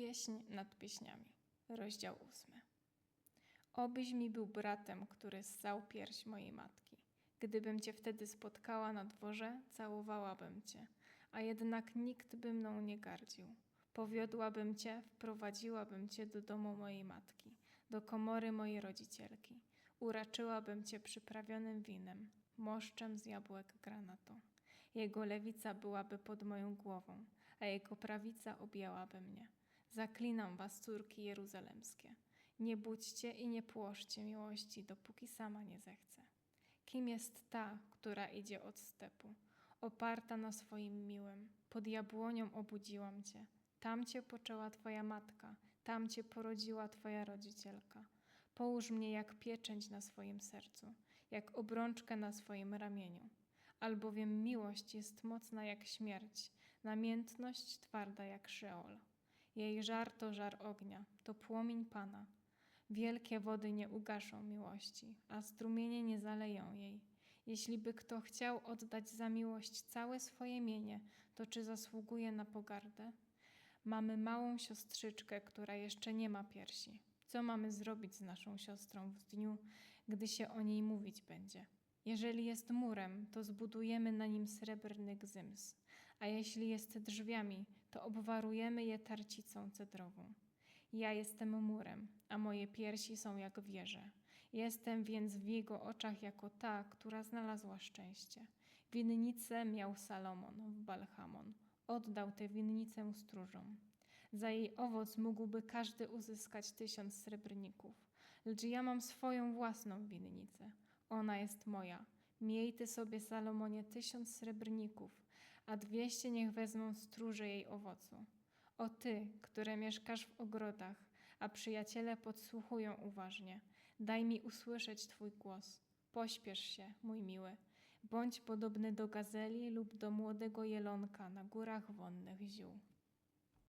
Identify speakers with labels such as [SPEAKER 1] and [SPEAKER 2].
[SPEAKER 1] Pieśń nad pieśniami, rozdział ósmy. Obyś mi był bratem, który ssał pierś mojej matki. Gdybym cię wtedy spotkała na dworze, całowałabym cię, a jednak nikt by mną nie gardził. Powiodłabym cię, wprowadziłabym cię do domu mojej matki, do komory mojej rodzicielki. Uraczyłabym cię przyprawionym winem, moszczem z jabłek granatu. Jego lewica byłaby pod moją głową, a jego prawica objęłaby mnie. Zaklinam was, córki jeruzalemskie. Nie budźcie i nie płoszcie miłości, dopóki sama nie zechce. Kim jest ta, która idzie od stepu, oparta na swoim miłym? Pod jabłonią obudziłam cię. Tam cię poczęła twoja matka, tam cię porodziła twoja rodzicielka. Połóż mnie jak pieczęć na swoim sercu, jak obrączkę na swoim ramieniu. Albowiem miłość jest mocna jak śmierć, namiętność twarda jak szeol. Jej żar to żar ognia, to płomień Pana. Wielkie wody nie ugaszą miłości, a strumienie nie zaleją jej. Jeśli by kto chciał oddać za miłość całe swoje mienie, to czy zasługuje na pogardę? Mamy małą siostrzyczkę, która jeszcze nie ma piersi. Co mamy zrobić z naszą siostrą w dniu, gdy się o niej mówić będzie? Jeżeli jest murem, to zbudujemy na nim srebrny gzyms, a jeśli jest drzwiami, to obwarujemy je tarcicą cedrową. Ja jestem murem, a moje piersi są jak wieże. Jestem więc w jego oczach jako ta, która znalazła szczęście. Winnicę miał Salomon w Balchamon. Oddał tę winnicę stróżom. Za jej owoc mógłby każdy uzyskać tysiąc srebrników. Lecz ja mam swoją własną winnicę. Ona jest moja. Miej ty sobie, Salomonie, tysiąc srebrników, a dwieście niech wezmą stróże jej owocu. O ty, które mieszkasz w ogrodach, a przyjaciele podsłuchują uważnie, daj mi usłyszeć twój głos. Pośpiesz się, mój miły. Bądź podobny do gazeli lub do młodego jelonka na górach wonnych ziół.